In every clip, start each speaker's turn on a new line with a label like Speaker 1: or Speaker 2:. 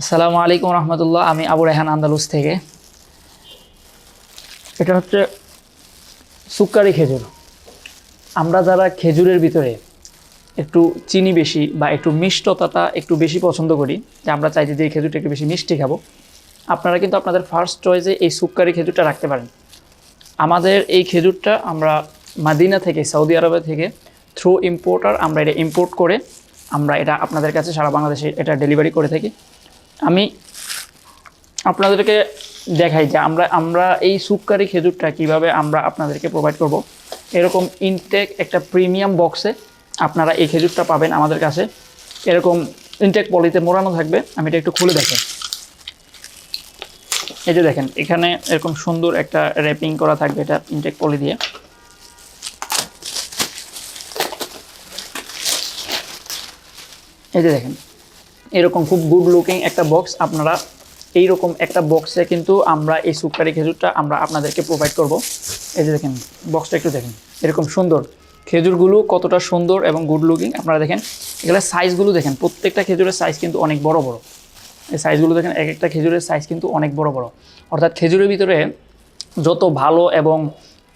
Speaker 1: আসসালামু আলাইকুম রহমতুল্লাহ, আমি আবু রেহান আন্দালুস থেকে। এটা হচ্ছে সুক্কারি খেজুর। আমরা যারা খেজুরের ভিতরে একটু চিনি বেশি বা একটু মিষ্টতাটা একটু বেশি পছন্দ করি, যে আমরা চাইছি যে এই খেজুরটা একটু বেশি মিষ্টি খাব, আপনারা কিন্তু আপনাদের ফার্স্ট চয়েসে এই সুক্কারি খেজুরটা রাখতে পারেন। আমাদের এই খেজুরটা আমরা মাদিনা থেকে, সৌদি আরবে থেকে থ্রু ইম্পোর্টার আমরা এটা ইম্পোর্ট করে আমরা এটা আপনাদের কাছে সারা বাংলাদেশে এটা ডেলিভারি করে থাকি। আমি আপনাদেরকে দেখাই যে আমরা আমরা এই সুক্কারি খেজুরটা কীভাবে আমরা আপনাদেরকে প্রোভাইড করব। এরকম ইনটেক একটা প্রিমিয়াম বক্সে আপনারা এই খেজুরটা পাবেন আমাদের কাছে। এরকম ইনটেক পলিতে মোড়ানো থাকবে। আমি এটা একটু খুলে দেখেন এই যে দেখেন, এখানে এরকম সুন্দর একটা র্যাপিং করা থাকবে এটা ইনটেক পলি দিয়ে। এই যে দেখেন এরকম খুব গুড লুকিং একটা বক্স আপনারা এইরকম একটা বক্সে কিন্তু আমরা এই সুপারি খেজুরটা আমরা আপনাদেরকে প্রোভাইড করব। এই যে দেখেন বক্সটা একটু দেখেন, এরকম সুন্দর। খেজুরগুলো কতটা সুন্দর এবং গুড লুকিং আপনারা দেখেন এগুলো সাইজগুলো দেখেন, প্রত্যেকটা খেজুরের সাইজ কিন্তু অনেক বড় বড়। এই সাইজগুলো দেখেন, এক একটা খেজুরের সাইজ কিন্তু অনেক বড় বড়। অর্থাৎ খেজুরের ভিতরে যত ভালো এবং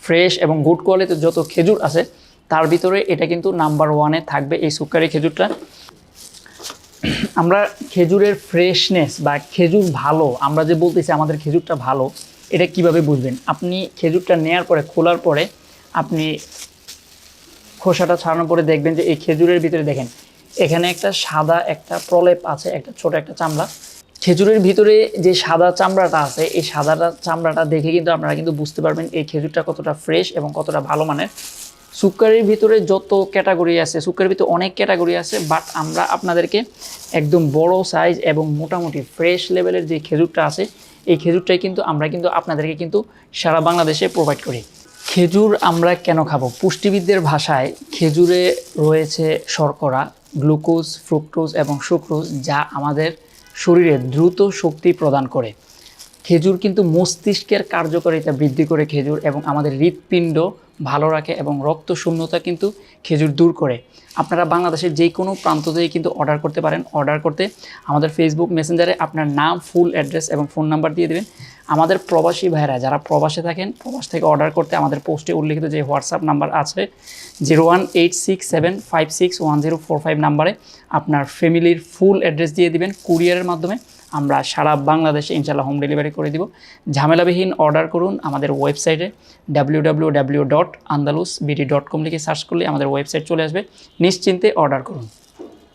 Speaker 1: ফ্রেশ এবং গুড কোয়ালিটির যত খেজুর আছে, তার ভিতরে এটা কিন্তু নাম্বার ওয়ানে থাকবে এই সুকারি খেজুরটা। আমরা খেজুরের ফ্রেশনেস বা খেজুর ভালো, আমরা যে বলতেছি আমাদের খেজুরটা ভালো, এটা কীভাবে বুঝবেন? আপনি খেজুরটা নেয়ার পরে, খোলার পরে আপনি খোসাটা ছাড়ানোর পরে দেখবেন যে এই খেজুরের ভিতরে দেখেন, এখানে একটা সাদা একটা প্রলেপ আছে, একটা ছোট একটা চামড়া। খেজুরের ভিতরে যে সাদা চামড়াটা আছে, এই সাদাটা চামড়াটা দেখে কিন্তু আপনারা কিন্তু বুঝতে পারবেন এই খেজুরটা কতটা ফ্রেশ এবং কতটা ভালো মানের। সুকারির ভিতরে যত ক্যাটাগরি আছে সুকারির ভিতরে অনেক ক্যাটাগরি আছে বাট আমরা আপনাদেরকে একদম বড় সাইজ এবং মোটামুটি ফ্রেশ লেভেলের যে খেজুরটা আছে, এই খেজুরটাই কিন্তু আমরা কিন্তু আপনাদেরকে কিন্তু সারা বাংলাদেশে প্রোভাইড করি। খেজুর আমরা কেন খাব? পুষ্টিবিদদের ভাষায় খেজুরে রয়েছে শর্করা গ্লুকোজ ফ্রুক্টোজ এবং সুক্রোজ যা আমাদের শরীরে দ্রুত শক্তি প্রদান করে। খেজুর কিন্তু মস্তিষ্কের কার্যকারিতা বৃদ্ধি করে খেজুর এবং আমাদের হৃৎপিণ্ড ভালো রাখে এবং রক্ত শূন্যতা কিন্তু খেজুর দূর করে। আপনারা বাংলাদেশের যে কোনো প্রান্ত থেকে কিন্তু অর্ডার করতে পারেন। অর্ডার করতে আমাদের ফেসবুক মেসেঞ্জারে আপনার নাম ফুল অ্যাড্রেস এবং ফোন নাম্বার দিয়ে দেবেন। আমাদের প্রবাসী ভাইরা যারা প্রবাসে থাকেন, প্রবাস থেকে অর্ডার করতে আমাদের পোস্টে উল্লিখিত যে হোয়াটসঅ্যাপ নাম্বার আছে zero one eight six seven five six one zero four five নাম্বারে আপনার ফ্যামিলির ফুল অ্যাড্রেস দিয়ে দিবেন। কুরিয়ারের মাধ্যমে আমরা সারা বাংলাদেশে ইনশাল্লাহ হোম ডেলিভারি করে দিব। ঝামেলাবিহীন অর্ডার করুন আমাদের ওয়েবসাইটে W W W dot Andalus BD dot com লিখে সার্চ করলে আমাদের ওয়েবসাইট চলে আসবে। নিশ্চিন্তে অর্ডার করুন।